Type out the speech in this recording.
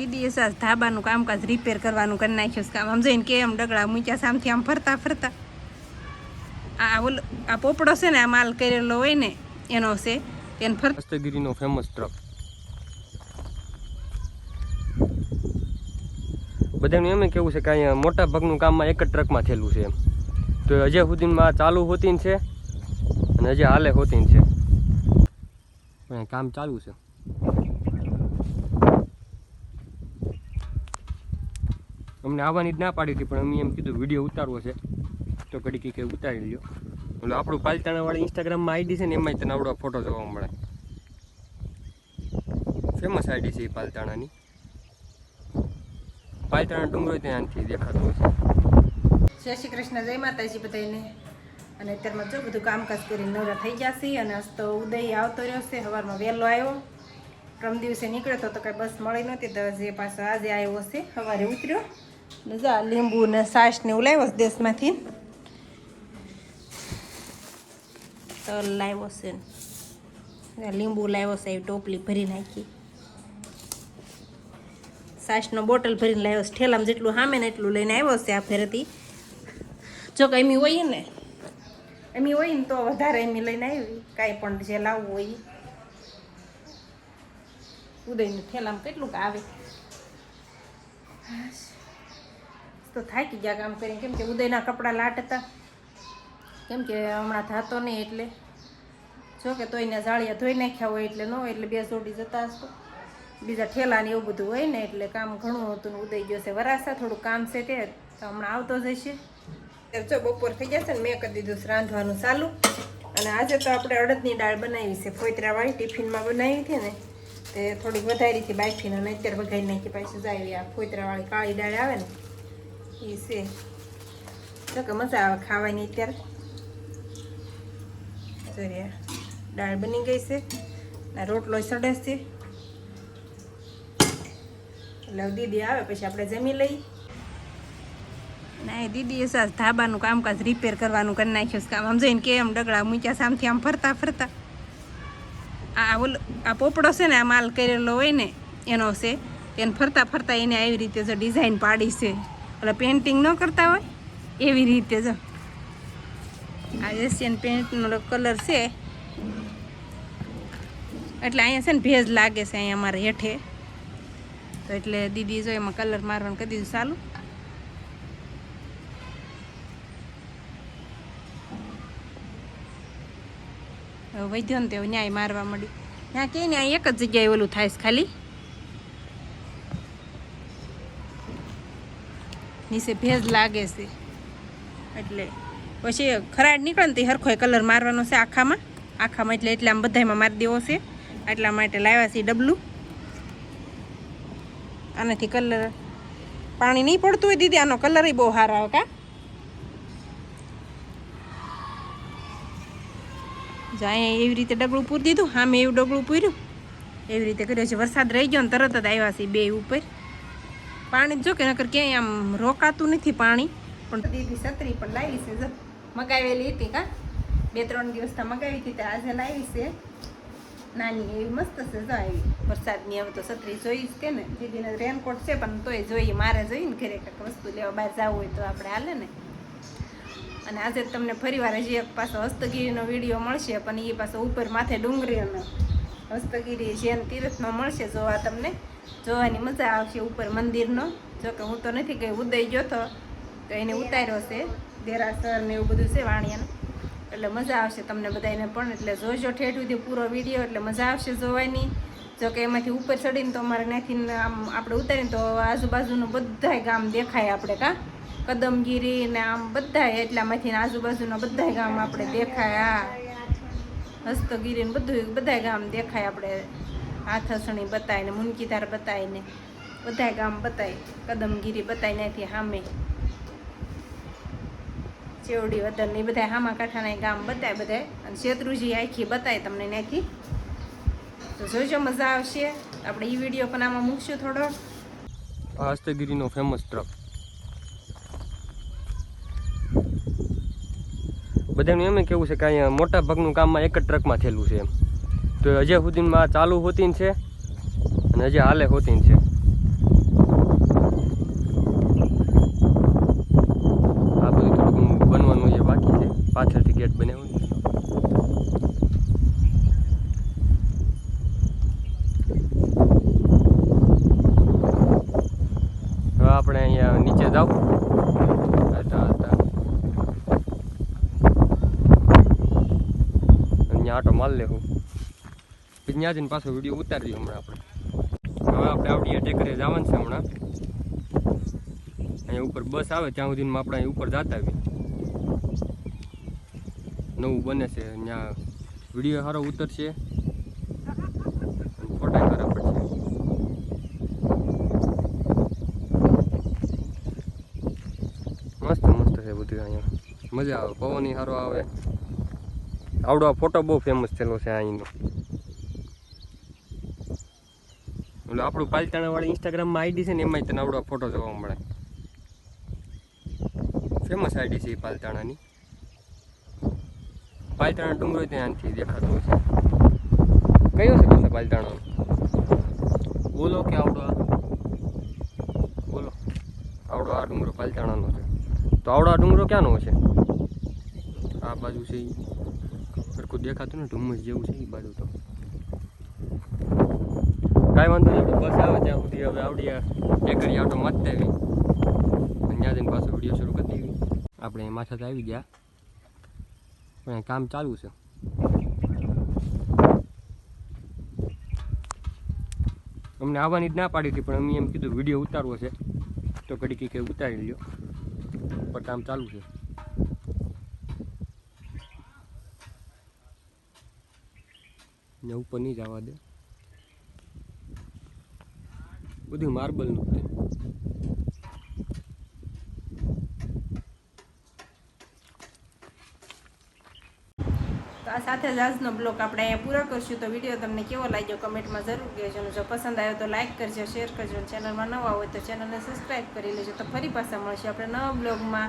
દીદીએ સાસ ધાબાનું કામકાજ રિપેર કરવાનું કરી નાખ્યું કામ સમજાઈને કે એમ ડગડા મૂક્યા સામથી આમ ફરતા ફરતા. આ ઓલ આ પોપડો છે ને, આ માલ કરેલો હોય ને, એનો છે, એને ફર હસ્તગીરીનો ફેમસ ટ્રક બધાનું એમ કેવું છે કે અહીંયા મોટા ભાગનું કામમાં એક જ ટ્રકમાં થયેલું છે એમ. તો હજી સુધીમાં ચાલુ હોતી છે, અને હજી હાલે હોતી છે. કામ ચાલુ છે. અમને આવવાની જ ના પાડી હતી, પણ અમે એમ કીધું વીડિયો ઉતારવો છે. તો ઘડી કંઈક ઉતારી લ્યો. એટલે આપણું પાલતાણાવાળી ઇન્સ્ટાગ્રામમાં આઈડી છે ને એમાં તને આવડો ફોટો જોવા મળે. ફેમસ આઈડી છે એ પાલતાણાની. પાલતાણા ડુંગરો ત્યાંથી દેખાતો હોય છે. જય શ્રી કૃષ્ણ, જય માતાજી બધાને અને અત્યારમાં જો બધું કામકાજ કરીને નવરા થઈ જશે અને આજ તો ઉદય આવતો રહ્યો છે, સવારમાં વહેલો આવ્યો. પ્રમ દિવસે નીકળ્યો તો કાંઈ બસ મળી નહોતી, તો જે પાછો આજે આવ્યો છે, સવારે ઉતર્યો. જા, લીંબુ ને છાશ ને એવું લાવ્યો દેશમાંથી. તલ લાવ્યો છે. લીંબુ લાવ્યો છે એ ટોપલી ભરી નાખી. છાશનો બોટલ ભરીને લાવ્યો છે. ઠેલામાં જેટલું સામે ને એટલું લઈને આવ્યો છે આ ફેરથી જો કે એમી હોય ને, એમી હોય ને તો વધારે એમી લઈને આવી. કાંઈ પણ જે લાવવું હોય. ઉદયનું ઠેલામાં કેટલું આવે. તો થાકી ગયા કામ કરીને. કેમ કે ઉદયના કપડાં લાટ હતા કેમ કે હમણાં થતો નહીં એટલે. જો કે તોયને જાળિયા ધોઈ નાખ્યા હોય એટલે ન હોય, એટલે બે જોડી જતા હશો. બીજા ઠેલા ને એવું બધું હોય ને એટલે કામ ઘણું હતું ઉદય ગયો છે વરાસા થોડું કામ છે તે હમણાં આવતો જ હશે જો બપોર થઈ ગયા છે ને મેં કરી દીધું રાંધવાનું ચાલુ. અને આજે તો આપણે અડદની દાળ બનાવી છે ફોતરાવાળી ટિફિનમાં બનાવી હતી ને. તે થોડીક વધારી હતી બાફીને અને અત્યારે વઘારી નાખી પાછી જાય. આ ફોતરાવાળી કાળી દાળ આવે ને એ છે. તો કે મજા આવે ખાવાની અત્યારે. જોઈએ દાળ બની ગઈ છે. રોટલો સડે છે. એટલે દીદી આવે, પછી આપણે જમી લઈ ના, એ દીદીએ સાસ ધાબાનું કામકાજ રિપેર કરવાનું કરી નાખ્યું કામ આમ જઈને કે એમ ડગડા મૂક્યા સામથી આમ ફરતા ફરતા. આ ઓલ આ પોપડો છે ને, આ માલ કરેલો હોય ને, એનો છે. એને ફરતા ફરતા એને આવી રીતે જો ડિઝાઇન પાડી છે. એટલે પેઇન્ટિંગ ન કરતા હોય? એવી રીતે જો. આ એશિયન પેઇન્ટનો કલર છે. એટલે અહીંયા છે ને ભેજ લાગે છે અહીંયા અમારે હેઠે. તો એટલે દીદી જો એમાં કલર મારવાનું કરી દીધું, ચાલુ. વૈદ્યો ને તેઓ ન્યાય મારવા મળી ત્યાં કે ને એક જ જગ્યાએ ઓલું થાય છે ખાલી. નીચે ભેજ લાગે છે. એટલે પછી ખરાડ નીકળે ને તે સરખો કલર મારવાનો છે આખામાં. આખામાં એટલે એટલે આમ બધામાં મારી દેવો છે. એટલા માટે લાવ્યા છે ડબલું. આનાથી કલર પાણી નહીં પડતું હોય દીદી, આનો કલર બહુ સારો આવે કા. અહીંયા એવી રીતે ડગલું પૂરી દીધું હા મેં એવું ડગલું પૂર્યું. એવી રીતે કર્યું છે. વરસાદ રહી ગયો ને તરત જ આવ્યા છે બે ઉપર. પાણી જો કે નકર ક્યાંય આમ રોકાતું નથી પાણી. પણ દીદી છત્રી પણ લાવી છે મગાવેલી હતી કા? બે ત્રણ દિવસ તો મગાવી હતી આજે લાવી છે. નાની એવી મસ્ત છે જો આવી. વરસાદની હવે તો છત્રી જોઈ જ કે ને. દીદીને રેનકોટ છે પણ તોય જોઈએ મારે જોઈએ ને ઘરે કંઈક વસ્તુ લેવા બહાર જવું હોય તો આપણે હાલે ને. અને આજે તમને ફરીવાર હજી એક પાછો હસ્તગીરીનો વીડિયો મળશે, પણ એ પાછો ઉપર માથે ડુંગળીનો હસ્તગીરી જૈન તીર્થનો મળશે, જોવા તમને જોવાની મજા આવશે ઉપર મંદિરનો. જો કે હું તો નથી ગઈ, ઉદય ગયો તો એને ઉતાર્યો છે, દેરાસર ને એવું બધું છે વાણિયાનું. એટલે મજા આવશે તમને બધાને પણ. એટલે જોજો ઠેઠ સુધી પૂરો વીડિયો, એટલે મજા આવશે જોવાની. જો કે એમાંથી ઉપર ચડીને તો અમારે ત્યાંથી આમ આપણે ઉતારીને તો આજુબાજુનું બધાય ગામ દેખાય આપણે કાં? કદમગીરી ને આમ બધાય, એટલામાંથી આજુબાજુના બધાય ગામ આપણે દેખાય. આ હસ્તગીરી ને બધું બધાય ગામ દેખાય આપણે. હાથસણી બતાય ને, મુનકીધાર બતાય ને બધાય ગામ બતાય. કદમગીરી બતાય નાખી સામે ચેવડી વતન એ બધા હામા કાંઠાના ગામ બતાય બધાય. અને શેત્રુજી આખી બતાય તમને નાખી તો જોજો મજા આવશે. આપણે એ વીડિયો પણ આમાં મૂકશું થોડો. હસ્તગીરીનો ફેમસ ટ્રક બધાનું એમ કેવું છે કે અહીંયા મોટા ભાગનું કામમાં એક જ ટ્રકમાં થયેલું છે એમ. તો હજી સુધીમાં ચાલુ હોતી છે અને હજી હાલે હોતી છે. આ બધું થોડુંક બનવાનું જે બાકી છે. પાછળથી ગેટ બનાવ્યું આપણે અહીંયા નીચે જાવ અહીંયા આટો માલ લેવું. ત્યાં જઈને પાછો વીડિયો ઉતારી હમણાં આપણે. હવે આપણે આવડીએ ટેકરે જવાનું છે હમણાં. અહીંયા ઉપર બસ આવે ત્યાં સુધીમાં આપણે અહીં ઉપર જતા આવીએ. નવું બને છે ત્યાં વીડિયો સારો ઉતરશે. ફોટા ખરા પડશે. મસ્ત મસ્ત છે બધું અહીંયા. મજા આવે, પવન સારો આવે. આવડો આ ફોટો બહુ ફેમસ થયેલો છે અહીંનો. એટલે આપણું પાલતાણા વાળી ઇન્સ્ટાગ્રામમાં આઈડી છે ને એમાંય તને આવડો ફોટો જોવા મળે. ફેમસ આઈડી છે એ પાલતાણાની. પાલતાણા ડુંગરો ત્યાંથી દેખાતો છે કયો છે તમને પાલતાણા બોલો કે આવડો? બોલો. આવડો આ ડુંગરો પાલતાણાનો છે. તો આવડો આ ડુંગરો ક્યાંનો છે આ બાજુ છે સરખું દેખાતું ને ધુમ્મસ જેવું છે એ બાજુ તો. કાંઈ વાંધો નહીં, બસ આવે ત્યાં સુધી. હવે આવડી ટેકરી આટો મારતા આવી. ત્યાં જઈને પાછો વીડિયો શરૂ કરી દેવી. આપણે માથા આવી ગયા. પણ કામ ચાલુ છે. અમને આવવાની જ ના પાડી હતી, પણ અમે એમ કીધું વીડિયો ઉતારવો છે. તો ઘડી કંઈક ઉતારી લ્યો. પણ કામ ચાલુ છે. ને ઉપર નહીં જવા દે. બધું માર્બલનું છે. આ સાથે જ આજનો બ્લોગ આપણે અહીંયા પૂરો કરશું. તો વીડિયો તમને કેવો લાગ્યો કમેન્ટમાં જરૂર કહેજો. જો પસંદ આવ્યો તો લાઇક કરજો, શેર કરજો. ચેનલમાં નવા હોય તો ચેનલને સબસ્ક્રાઈબ કરી લેજો. તો ફરી પાછા મળશે આપણે નવા બ્લોગમાં.